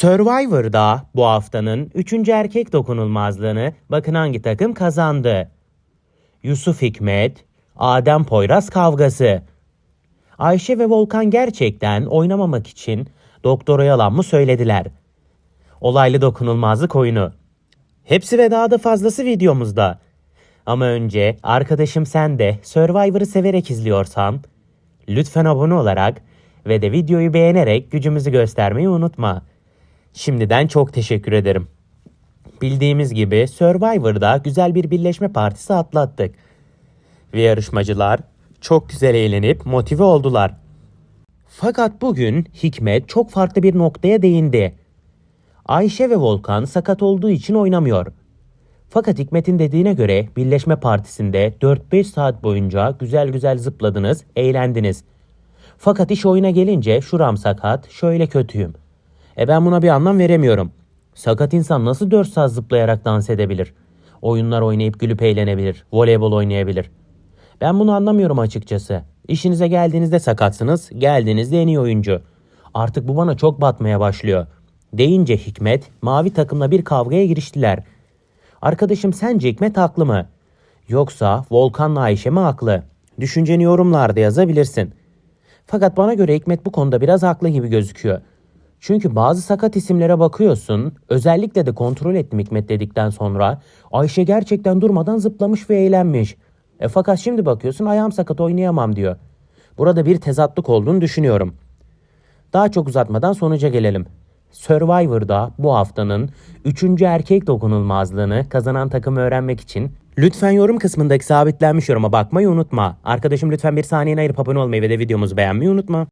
Survivor'da bu haftanın 3. erkek dokunulmazlığını bakın hangi takım kazandı. Yusuf Hikmet, Adem Poyraz kavgası. Ayşe ve Volkan gerçekten oynamamak için doktora yalan mı söylediler? Olaylı dokunulmazlık oyunu. Hepsi ve daha da fazlası videomuzda. Ama önce arkadaşım sen de Survivor'ı severek izliyorsan lütfen abone olarak ve de videoyu beğenerek gücümüzü göstermeyi unutma. Şimdiden çok teşekkür ederim. Bildiğimiz gibi Survivor'da güzel bir birleşme partisi atlattık. Ve yarışmacılar çok güzel eğlenip motive oldular. Fakat bugün Hikmet çok farklı bir noktaya değindi. Ayşe ve Volkan sakat olduğu için oynamıyor. Fakat Hikmet'in dediğine göre birleşme partisinde 4-5 saat boyunca güzel güzel zıpladınız, eğlendiniz. Fakat iş oyuna gelince şuram sakat, şöyle kötüyüm. E ben buna bir anlam veremiyorum. Sakat insan nasıl 4 saat zıplayarak dans edebilir? Oyunlar oynayıp gülüp eğlenebilir, voleybol oynayabilir. Ben bunu anlamıyorum açıkçası. İşinize geldiğinizde sakatsınız, geldiğinizde en iyi oyuncu. Artık bu bana çok batmaya başlıyor. Deyince Hikmet, mavi takımla bir kavgaya giriştiler. Arkadaşım sence Hikmet haklı mı? Yoksa Volkan'la Ayşe mi haklı? Düşünceni yorumlarda yazabilirsin. Fakat bana göre Hikmet bu konuda biraz haklı gibi gözüküyor. Çünkü bazı sakat isimlere bakıyorsun, özellikle de kontrol ettim Hikmet dedikten sonra Ayşe gerçekten durmadan zıplamış ve eğlenmiş. E fakat şimdi bakıyorsun ayağım sakat oynayamam diyor. Burada bir tezatlık olduğunu düşünüyorum. Daha çok uzatmadan sonuca gelelim. Survivor'da bu haftanın 3. erkek dokunulmazlığını kazanan takımı öğrenmek için lütfen yorum kısmındaki sabitlenmiş yoruma bakmayı unutma. Arkadaşım lütfen bir saniyene ayırıp abone olmayı ve de videomuzu beğenmeyi unutma.